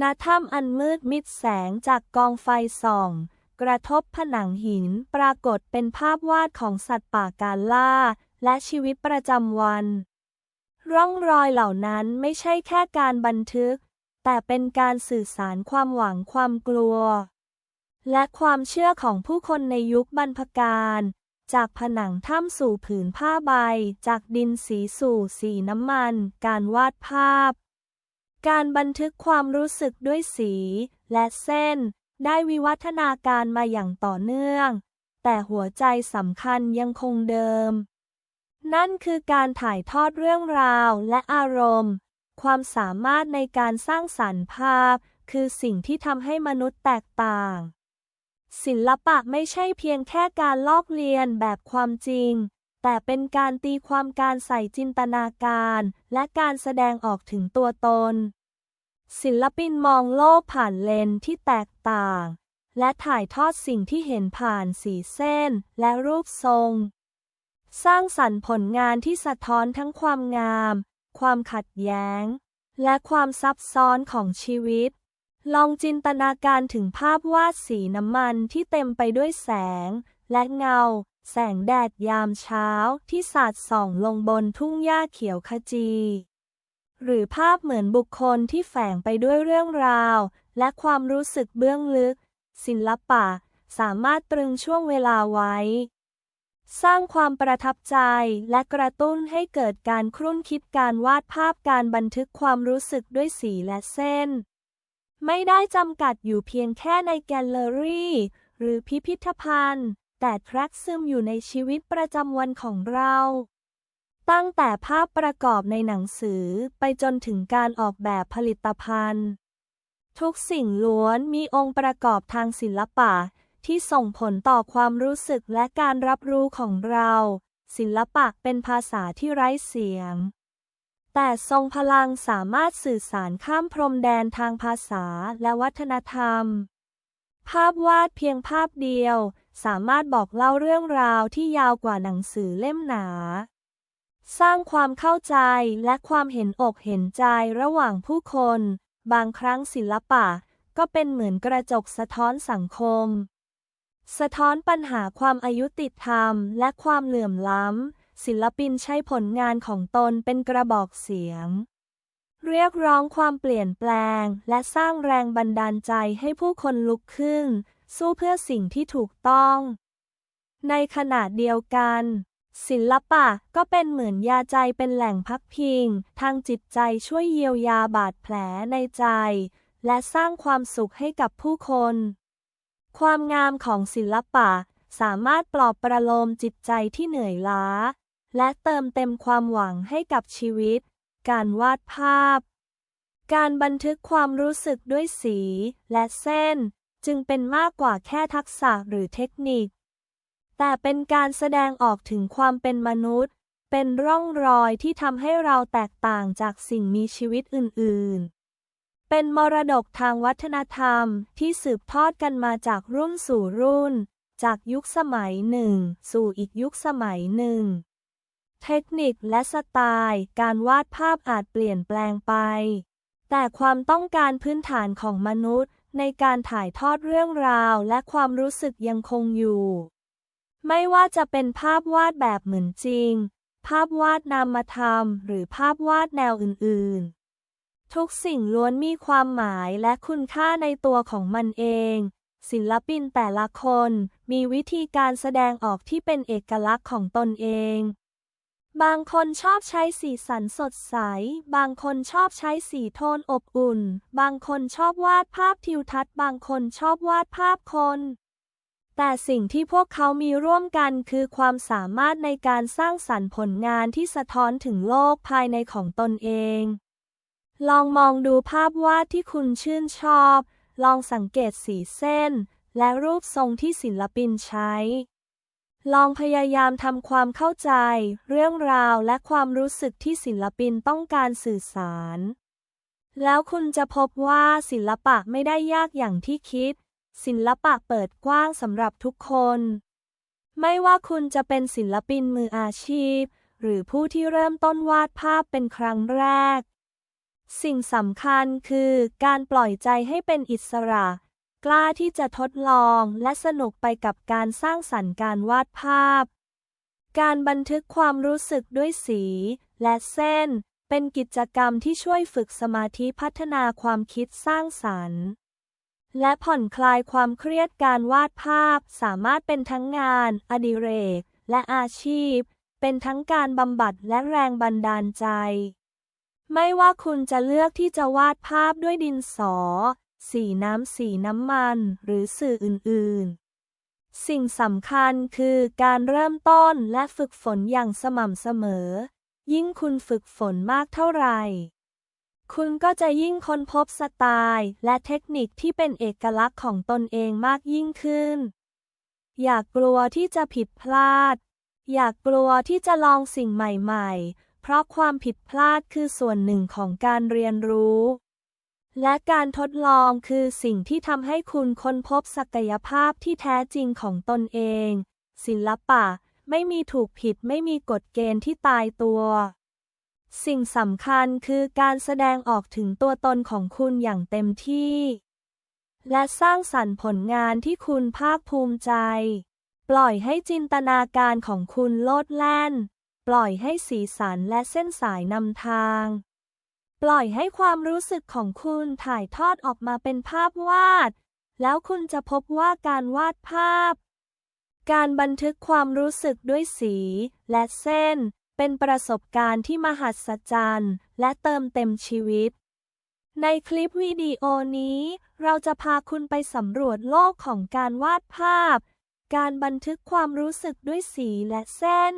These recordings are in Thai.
ณถ้ำอันมืดมิดแสงจากกองไฟส่อง กระทบผนังหินปรากฏเป็นภาพวาดของสัตว์ป่าการล่า และชีวิตประจำวัน ร่องรอยเหล่านั้นไม่ใช่แค่การบันทึก แต่เป็นการสื่อสารความหวังความกลัว และความเชื่อของผู้คนในยุคบรรพการ จากผนังถ้ำสู่ผืนผ้าใบ จากดินสีสู่สีน้ำมัน การวาดภาพ การบันทึกความรู้สึกด้วยสี และเส้น ได้วิวัฒนาการมาอย่างต่อเนื่อง แต่หัวใจสำคัญยังคงเดิม นั่นคือการถ่ายทอดเรื่องราวและอารมณ์ ความสามารถในการสร้างสรรค์ภาพ คือสิ่งที่ทำให้มนุษย์แตกต่าง ศิลปะไม่ใช่เพียงแค่การลอกเลียนแบบความจริง แต่เป็นการตีความการใส่จินตนาการ และการแสดงออกถึงตัวตน ศิลปินมองโลกผ่านเลนส์ที่แตกต่าง และถ่ายทอดสิ่งที่เห็นผ่านสีเส้นและรูปทรง สร้างสรรค์ผลงานที่สะท้อนทั้งความงาม ความขัดแย้ง และความซับซ้อนของชีวิต ลองจินตนาการถึงภาพวาดสีน้ำมันที่เต็มไปด้วยแสง และเงา แสงแดดยามเช้าที่สาดส่องลงบนทุ่งหญ้าเขียวขจี หรือภาพเหมือนบุคคลที่แฝงไปด้วยเรื่องราว และความรู้สึกเบื้องลึก ศิลปะ สามารถตรึงช่วงเวลาไว้ สร้างความประทับใจและกระตุ้นให้เกิดการครุ่นคิดการวาดภาพการบันทึกความรู้สึกด้วยสีและเส้น ไม่ได้จำกัดอยู่เพียงแค่ในแกลเลอรี่ หรือพิพิธภัณฑ์ แต่แทรกซึมอยู่ในชีวิตประจำวันของเรา ตั้งแต่ภาพประกอบในหนังสือไปจนถึงการออกแบบผลิตภัณฑ์ ทุกสิ่งล้วนมีองค์ประกอบทางศิลปะ ที่ส่งผลต่อความรู้สึกและการรับรู้ของเรา ศิลปะเป็นภาษาที่ไร้เสียง แต่ทรงพลังสามารถสื่อสารข้ามพรมแดนทางภาษาและวัฒนธรรม ภาพวาดเพียงภาพเดียว สามารถบอกเล่าเรื่องราวที่ยาวกว่าหนังสือเล่มหนา สร้างความเข้าใจและความเห็นอกเห็นใจระหว่างผู้คน บางครั้งศิลปะ ก็เป็นเหมือนกระจกสะท้อนสังคม สะท้อนปัญหาความอายุติธรรมและความเหลื่อมล้ำ ศิลปินใช้ผลงานของตนเป็นกระบอกเสียงเรียกร้องความเปลี่ยนแปลง และสร้างแรงบันดาลใจให้ผู้คนลุกขึ้น สู้เพื่อสิ่งที่ถูกต้อง ในขณะเดียวกัน ศิลปะก็เป็นเหมือนยาใจเป็นแหล่งพักพิง ทางจิตใจช่วยเยียวยาบาดแผลในใจ และสร้างความสุขให้กับผู้คน ความงามของศิลปะสามารถปลอบประโลมจิตใจที่เหนื่อยล้า และเติมเต็มความหวังให้กับชีวิต การวาดภาพ การบันทึกความรู้สึกด้วยสีและเส้น จึงเป็นมากกว่าแค่ทักษะหรือเทคนิค แต่เป็นการแสดงออกถึงความเป็นมนุษย์ เป็นร่องรอยที่ทำให้เราแตกต่างจากสิ่งมีชีวิตอื่น ๆ เป็นมรดกทางวัฒนธรรมที่สืบทอดกันมาจากรุ่นสู่รุ่น จากยุคสมัยหนึ่ง สู่อีกยุคสมัยหนึ่ง เทคนิคและสไตล์ การวาดภาพอาจเปลี่ยนแปลงไป แต่ความต้องการพื้นฐานของมนุษย์ ในการถ่ายทอดเรื่องราวและความรู้สึกยังคงอยู่ ไม่ว่าจะเป็นภาพวาดแบบเหมือนจริง ภาพวาดนามธรรม หรือภาพวาดแนวอื่นๆ ทุกสิ่งล้วนมีความหมายและคุณค่าในตัวของมันเอง ศิลปินแต่ละคนมีวิธีการแสดงออกที่เป็นเอกลักษณ์ของตนเอง บางคนชอบใช้สีสันสดใส บางคนชอบใช้สีโทนอบอุ่น บางคนชอบวาดภาพทิวทัศน์ บางคนชอบวาดภาพคน แต่สิ่งที่พวกเขามีร่วมกันคือความสามารถในการสร้างสรรค์ผลงานที่สะท้อนถึงโลกภายในของตนเอง ลองมองดูภาพวาดที่คุณชื่นชอบ ลองสังเกตสีเส้น และรูปทรงที่ศิลปินใช้ ลองพยายามทำความเข้าใจ เรื่องราวและความรู้สึกที่ศิลปินต้องการสื่อสาร แล้วคุณจะพบว่าศิลปะไม่ได้ยากอย่างที่คิด ศิลปะเปิดกว้างสำหรับทุกคน ไม่ว่าคุณจะเป็นศิลปินมืออาชีพ หรือผู้ที่เริ่มต้นวาดภาพเป็นครั้งแรก สิ่งสำคัญคือการปล่อยใจให้เป็นอิสระ กล้าที่จะทดลองและสนุกไปกับการสร้างสรรค์การวาดภาพ การบันทึกความรู้สึกด้วยสี และเส้น เป็นกิจกรรมที่ช่วยฝึกสมาธิพัฒนาความคิดสร้างสรรค์ และผ่อนคลายความเครียดการวาดภาพสามารถเป็นทั้งงาน อดิเรก และอาชีพ เป็นทั้งการบำบัดและแรงบันดาลใจ ไม่ว่าคุณจะเลือกที่จะวาดภาพด้วยดินสอ สีน้ำสีน้ำมัน หรือสื่ออื่น ๆ สิ่งสำคัญคือการเริ่มต้นและฝึกฝนอย่างสม่ำเสมอ ยิ่งคุณฝึกฝนมากเท่าไหร่ คุณก็จะยิ่งค้นพบสไตล์ และเทคนิคที่เป็นเอกลักษณ์ของตนเองมากยิ่งขึ้น อย่ากลัวที่จะผิดพลาด อย่ากลัวที่จะลองสิ่งใหม่ ๆ เพราะความผิดพลาดคือส่วนหนึ่งของการเรียนรู้ และการทดลองคือสิ่งที่ทำให้คุณค้นพบศักยภาพที่แท้จริงของตนเอง ศิลปะไม่มีถูกผิดไม่มีกฎเกณฑ์ที่ตายตัว สิ่งสำคัญคือการแสดงออกถึงตัวตนของคุณอย่างเต็มที่ และสร้างสรรค์ผลงานที่คุณภาคภูมิใจ ปล่อยให้จินตนาการของคุณโลดแล่น ปล่อยให้สีสันและเส้นสายนำทาง ปล่อยให้ความรู้สึกของคุณถ่ายทอดออกมาเป็นภาพวาด แล้วคุณจะพบว่าการวาดภาพ การบันทึกความรู้สึกด้วยสีและเส้น เป็นประสบการณ์ที่มหัศจรรย์และเติมเต็มชีวิต ในคลิปวิดีโอนี้ เราจะพาคุณไปสำรวจโลกของการวาดภาพ การบันทึกความรู้สึกด้วยสีและเส้น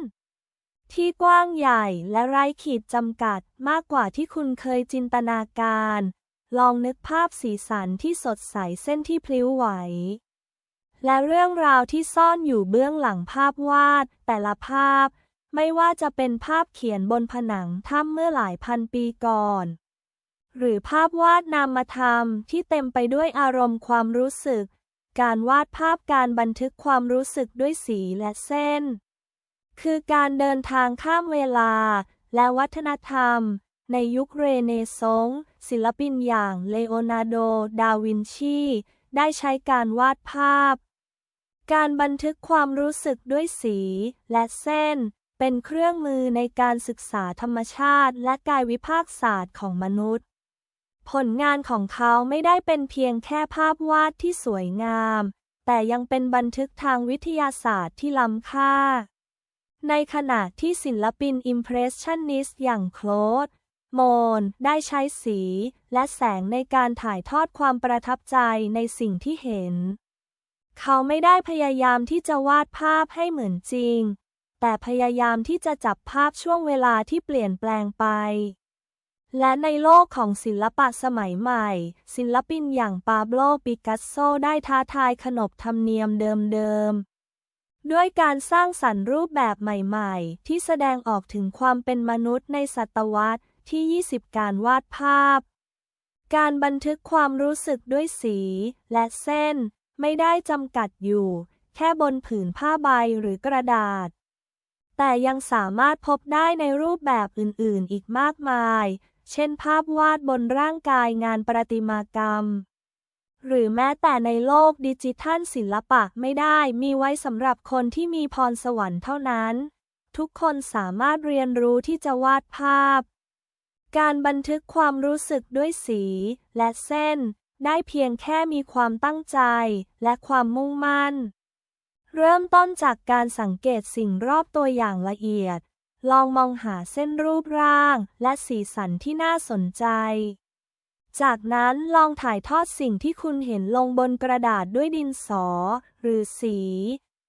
ที่กว้างใหญ่และไร้ขีดจำกัดมากกว่าที่คุณเคยจินตนาการ ลองนึกภาพสีสันที่สดใสเส้นที่พลิ้วไหว และเรื่องราวที่ซ่อนอยู่เบื้องหลังภาพวาด แต่ละภาพ ไม่ว่าจะเป็นภาพเขียนบนผนังถ้ำเมื่อหลายพันปีก่อน หรือภาพวาดนามธรรมที่เต็มไปด้วยอารมณ์ความรู้สึก การวาดภาพการบันทึกความรู้สึกด้วยสีและเส้น คือการเดินทางข้ามเวลา และวัฒนธรรม ในยุคเรเนซองส์ศิลปินอย่างเลโอนาร์โด ดาวินชี ได้ใช้การวาดภาพ การบันทึกความรู้สึกด้วยสีและเส้น เป็นเครื่องมือในการศึกษาธรรมชาติ และกายวิภาคศาสตร์ของมนุษย์ ผลงานของเขาไม่ได้เป็นเพียงแค่ภาพวาดที่สวยงาม แต่ยังเป็นบันทึกทางวิทยาศาสตร์ที่ล้ำค่า ในขณะที่ศิลปินอิมเพรสชันนิสต์อย่างโคลดโมนได้ใช้สีและแสงในการถ่ายทอดความประทับใจในสิ่งที่เห็น เขาไม่ได้พยายามที่จะวาดภาพให้เหมือนจริง แต่พยายามที่จะจับภาพช่วงเวลาที่เปลี่ยนแปลงไป และในโลกของศิลปะสมัยใหม่ ศิลปินอย่างปาโบลปิกัสโซได้ท้าทายขนบธรรมเนียมเดิม ด้วยการสร้างสรรค์รูปแบบใหม่ๆ ที่แสดงออกถึงความเป็นมนุษย์ในศตวรรษที่ 20 การวาดภาพ การบันทึกความรู้สึกด้วยสีและเส้น ไม่ได้จำกัดอยู่ แค่บนผืนผ้าใบหรือกระดาษ แต่ยังสามารถพบได้ในรูปแบบอื่นๆ อีกมากมาย เช่นภาพวาดบนร่างกายงานประติมากรรม หรือแม้แต่ในโลกดิจิทัลศิลปะไม่ได้มีไว้สำหรับคนที่มีพรสวรรค์เท่านั้น ทุกคนสามารถเรียนรู้ที่จะวาดภาพ การบันทึกความรู้สึกด้วยสีและเส้น ได้เพียงแค่มีความตั้งใจและความมุ่งมั่น เริ่มต้นจากการสังเกตสิ่งรอบตัวอย่างละเอียด ลองมองหาเส้นรูปร่างและสีสันที่น่าสนใจ จากนั้นลองถ่ายทอดสิ่งที่คุณเห็นลงบนกระดาษด้วยดินสอ หรือสี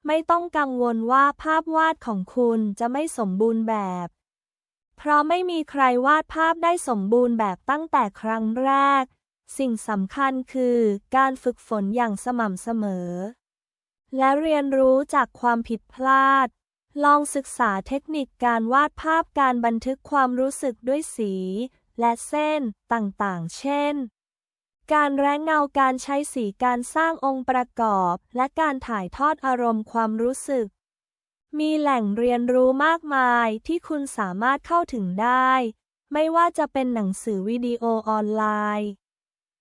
ไม่ต้องกังวลว่าภาพวาดของคุณจะไม่สมบูรณ์แบบ เพราะไม่มีใครวาดภาพได้สมบูรณ์แบบตั้งแต่ครั้งแรก สิ่งสำคัญคือการฝึกฝนอย่างสม่ำเสมอ และเรียนรู้จากความผิดพลาด ลองศึกษาเทคนิคการวาดภาพการบันทึกความรู้สึกด้วยสี และเส้นต่างๆ เช่น การแรงเงาการใช้สีการสร้างองค์ประกอบ และการถ่ายทอดอารมณ์ความรู้สึก มีแหล่งเรียนรู้มากมายที่คุณสามารถเข้าถึงได้ ไม่ว่าจะเป็นหนังสือวิดีโอออนไลน์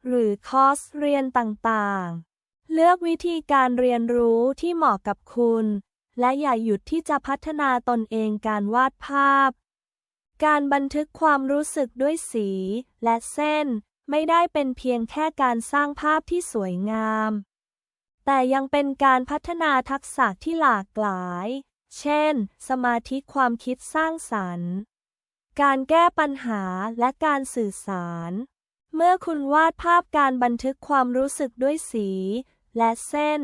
หรือคอร์สเรียนต่างๆเลือกวิธีการเรียนรู้ที่เหมาะกับคุณ และอย่าหยุดที่จะพัฒนาตนเองการวาดภาพ การบันทึกความรู้สึกด้วยสีและเส้น ไม่ได้เป็นเพียงแค่การสร้างภาพที่สวยงาม แต่ยังเป็นการพัฒนาทักษะที่หลากหลาย เช่น สมาธิความคิดสร้างสรรค์ การแก้ปัญหาและการสื่อสาร เมื่อคุณวาดภาพการบันทึกความรู้สึกด้วยสี และเส้น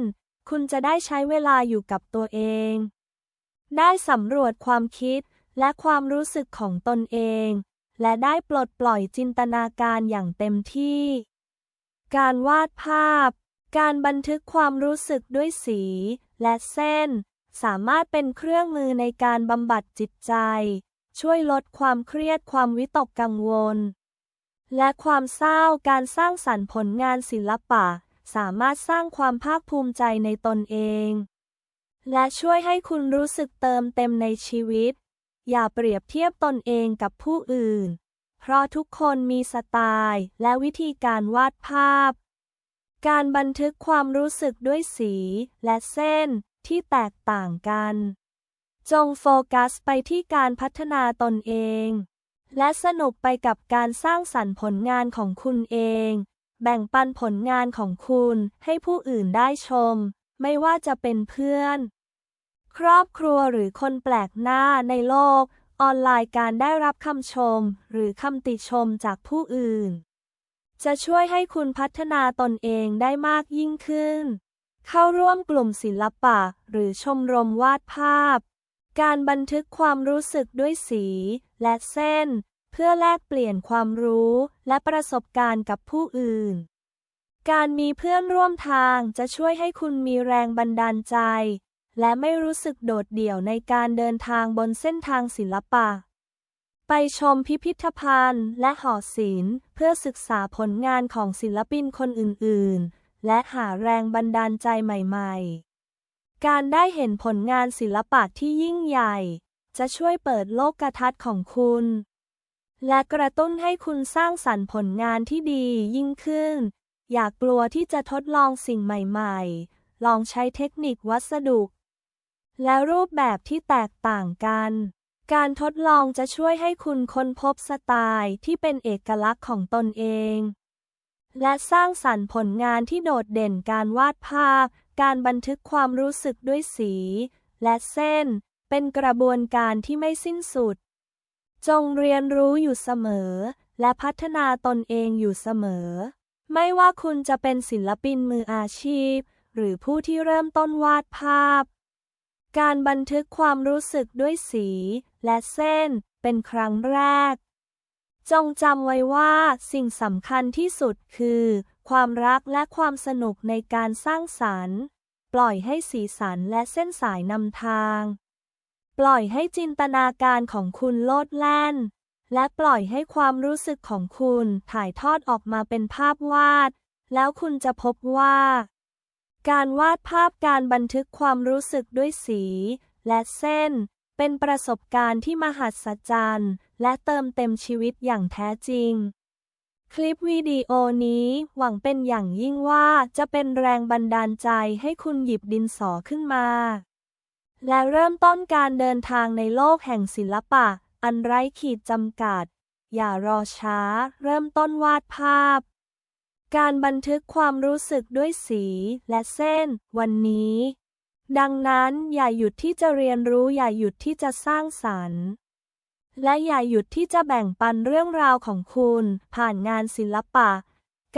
คุณจะได้ใช้เวลาอยู่กับตัวเอง ได้สำรวจความคิด และความรู้สึกของตนเอง และได้ปลดปล่อยจินตนาการอย่างเต็มที่ การวาดภาพ การบันทึกความรู้สึกด้วยสี และเส้น สามารถเป็นเครื่องมือในการบำบัดจิตใจ ช่วยลดความเครียดความวิตกกังวล และความเศร้าการสร้างสรรค์ผลงานศิลปะ สามารถสร้างความภาคภูมิใจในตนเอง และช่วยให้คุณรู้สึกเติมเต็มในชีวิต อย่าเปรียบเทียบตนเองกับผู้อื่น เพราะทุกคนมีสไตล์และวิธีการวาดภาพ การบันทึกความรู้สึกด้วยสีและเส้นที่แตกต่างกัน จงโฟกัสไปที่การพัฒนาตนเอง และสนุกไปกับการสร้างสรรค์ผลงานของคุณเอง แบ่งปันผลงานของคุณให้ผู้อื่นได้ชม ไม่ว่าจะเป็นเพื่อน ครอบครัวหรือคนแปลกหน้าในโลก ออนไลน์การได้รับคำชม หรือคำติชมจากผู้อื่น จะช่วยให้คุณพัฒนาตนเองได้มากยิ่งขึ้น เข้าร่วมกลุ่มศิลปะ หรือชมรมวาดภาพ การบันทึกความรู้สึกด้วยสี และเส้น เพื่อแลกเปลี่ยนความรู้และประสบการณ์กับผู้อื่น การมีเพื่อนร่วมทางจะช่วยให้คุณมีแรงบันดาลใจ และไม่รู้สึกโดดเดี่ยวในการเดินทางบนเส้นทางศิลปะ ไปชมพิพิธภัณฑ์และหอศิลป์ เพื่อศึกษาผลงานของศิลปินคนอื่น ๆ และหาแรงบันดาลใจใหม่ ๆ การได้เห็นผลงานศิลปะที่ยิ่งใหญ่ จะช่วยเปิดโลกทัศน์ของคุณ และกระตุ้นให้คุณสร้างสรรค์ผลงานที่ดียิ่งขึ้น อย่ากกลัวที่จะทดลองสิ่งใหม่ ๆ ลองใช้เทคนิควัสดุ และรูปแบบที่แตกต่างกัน การทดลองจะช่วยให้คุณค้นพบสไตล์ที่เป็นเอกลักษณ์ของตนเอง และสร้างสรรค์ผลงานที่โดดเด่นการวาดภาพ การบันทึกความรู้สึกด้วยสี และเส้น เป็นกระบวนการที่ไม่สิ้นสุด จงเรียนรู้อยู่เสมอ และพัฒนาตนเองอยู่เสมอ ไม่ว่าคุณจะเป็นศิลปินมืออาชีพ หรือผู้ที่เริ่มต้นวาดภาพ การบันทึกความรู้สึกด้วยสี และเส้น เป็นครั้งแรก จงจำไว้ว่าสิ่งสำคัญที่สุดคือ ความรักและความสนุกในการสร้างสรรค์ ปล่อยให้สีสันและเส้นสายนำทาง ปล่อยให้จินตนาการของคุณโลดแล่น และปล่อยให้ความรู้สึกของคุณถ่ายทอดออกมาเป็นภาพวาด แล้วคุณจะพบว่า การวาดภาพการบันทึกความรู้สึกด้วยสี และเส้น เป็นประสบการณ์ที่มหัศจรรย์และเติมเต็มชีวิตอย่างแท้จริง คลิปวิดีโอนี้หวังเป็นอย่างยิ่งว่าจะเป็นแรงบันดาลใจให้คุณหยิบดินสอขึ้นมา และเริ่มต้นการเดินทางในโลกแห่งศิลปะ อันไร้ขีดจำกัด อย่ารอช้า เริ่มต้นวาดภาพ การบันทึกความรู้สึกด้วยสีและเส้น วันนี้ ดังนั้นอย่าหยุดที่จะเรียนรู้อย่าหยุดที่จะสร้างสรรค์ และอย่าหยุดที่จะแบ่งปันเรื่องราวของคุณ ผ่านงานศิลปะ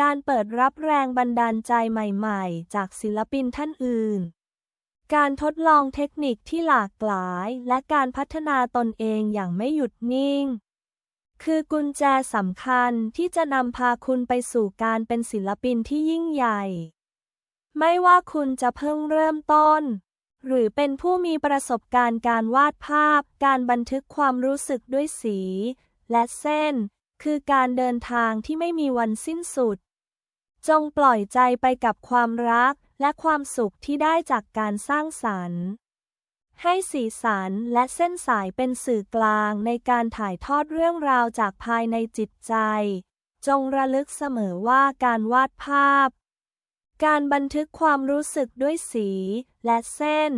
การเปิดรับแรงบันดาลใจใหม่ๆ จากศิลปินท่านอื่น การทดลองเทคนิคที่หลากหลาย และการพัฒนาตนเองอย่างไม่หยุดนิ่ง คือกุญแจสำคัญที่จะนำพาคุณไปสู่การเป็นศิลปินที่ยิ่งใหญ่ ไม่ว่าคุณจะเพิ่งเริ่มต้น หรือเป็นผู้มีประสบการณ์การวาดภาพ การบันทึกความรู้สึกด้วยสี และเส้น คือการเดินทางที่ไม่มีวันสิ้นสุด จงปล่อยใจไปกับความรักและความสุขที่ได้จากการสร้างสรรค์ ให้สีสันและเส้นสายเป็นสื่อกลางในการถ่ายทอดเรื่องราวจากภายในจิตใจ จงระลึกเสมอว่าการวาดภาพ การบันทึกความรู้สึกด้วยสีและเส้น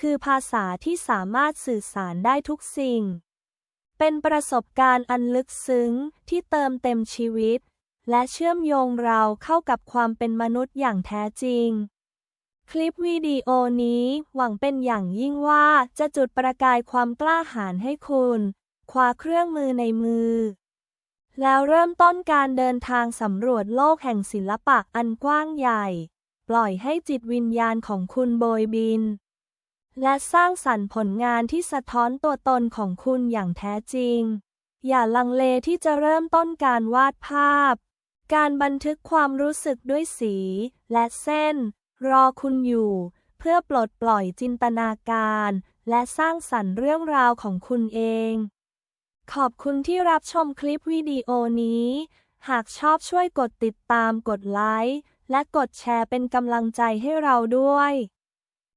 คือภาษาที่สามารถสื่อสารได้ทุกสิ่ง เป็นประสบการณ์อันลึกซึ้งที่เติมเต็มชีวิต และเชื่อมโยงเราเข้ากับความเป็นมนุษย์อย่างแท้จริง คลิปวิดีโอนี้หวังเป็นอย่างยิ่งว่าจะจุดประกายความกล้าหาญให้คุณ คว้าเครื่องมือในมือ แล้วเริ่มต้นการเดินทางสำรวจโลกแห่งศิลปะอันกว้างใหญ่ ปล่อยให้จิตวิญญาณของคุณโบยบิน และสร้างสรรค์ผลงานที่สะท้อนตัวตนของคุณอย่างแท้จริง อย่าลังเลที่จะเริ่มต้นการวาดภาพ การบันทึกความรู้สึกด้วยสีและเส้น รอคุณอยู่ เพื่อปลดปล่อยจินตนาการ และสร้างสรรค์เรื่องราวของคุณเอง ขอบคุณที่รับชมคลิปวิดีโอนี้ หากชอบช่วยกดติดตามกดไลค์และกดแชร์เป็นกำลังใจให้เราด้วย